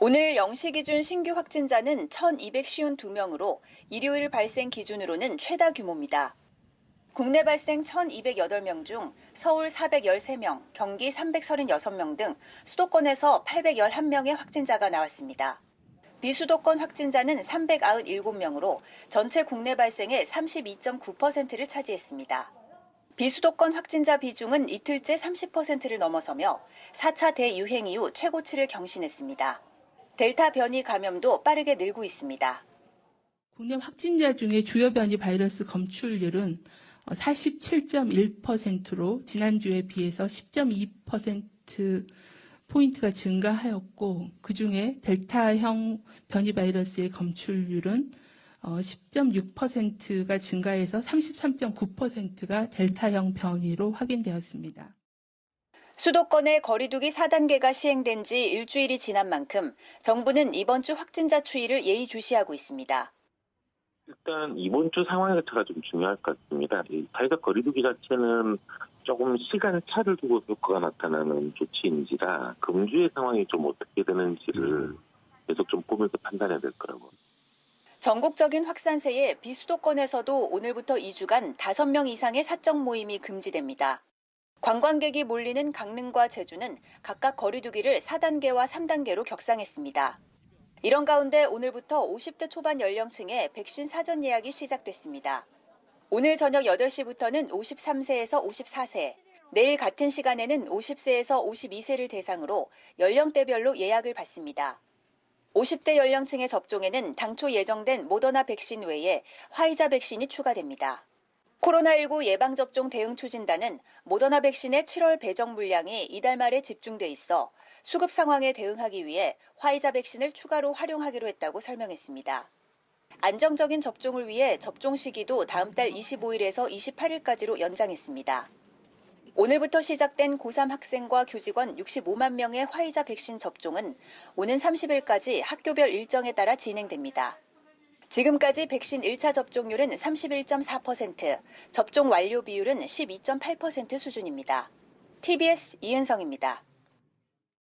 오늘 0시 기준 신규 확진자는 1,252명으로 일요일 발생 기준으로는 최다 규모입니다. 국내 발생 1,208명 중 서울 413명, 경기 336명 등 수도권에서 811명의 확진자가 나왔습니다. 비수도권 확진자는 397명으로 전체 국내 발생의 32.9%를 차지했습니다. 비수도권 확진자 비중은 이틀째 30%를 넘어서며 4차 대유행 이후 최고치를 경신했습니다. 델타 변이 감염도 빠르게 늘고 있습니다. 국내 확진자 중에 주요 변이 바이러스 검출률은 47.1%로 지난주에 비해서 10.2% 포인트가 증가하였고 그중에 델타형 변이 바이러스의 검출률은 10.6%가 증가해서 33.9%가 델타형 변이로 확인되었습니다. 수도권의 거리두기 4단계가 시행된 지 일주일이 지난 만큼 정부는 이번 주 확진자 추이를 예의주시하고 있습니다. 일단 이번 주 상황 자체가 좀 중요할 것 같습니다. 이 사회적 거리두기 자체는 조금 시간 차를 두고 효과가 나타나는 조치인지라 금주의 상황이 좀 어떻게 되는지를 계속 좀 보면서 판단해야 될 거라고. 전국적인 확산세에 비수도권에서도 오늘부터 2주간 5명 이상의 사적 모임이 금지됩니다. 관광객이 몰리는 강릉과 제주는 각각 거리두기를 4단계와 3단계로 격상했습니다. 이런 가운데 오늘부터 50대 초반 연령층의 백신 사전 예약이 시작됐습니다. 오늘 저녁 8시부터는 53세에서 54세, 내일 같은 시간에는 50세에서 52세를 대상으로 연령대별로 예약을 받습니다. 50대 연령층의 접종에는 당초 예정된 모더나 백신 외에 화이자 백신이 추가됩니다. 코로나19 예방접종 대응 추진단은 모더나 백신의 7월 배정 물량이 이달 말에 집중돼 있어 수급 상황에 대응하기 위해 화이자 백신을 추가로 활용하기로 했다고 설명했습니다. 안정적인 접종을 위해 접종 시기도 다음 달 25일에서 28일까지로 연장했습니다. 오늘부터 시작된 고3 학생과 교직원 65만 명의 화이자 백신 접종은 오는 30일까지 학교별 일정에 따라 진행됩니다. 지금까지 백신 1차 접종률은 31.4%, 접종 완료 비율은 12.8% 수준입니다. TBS 이은성입니다.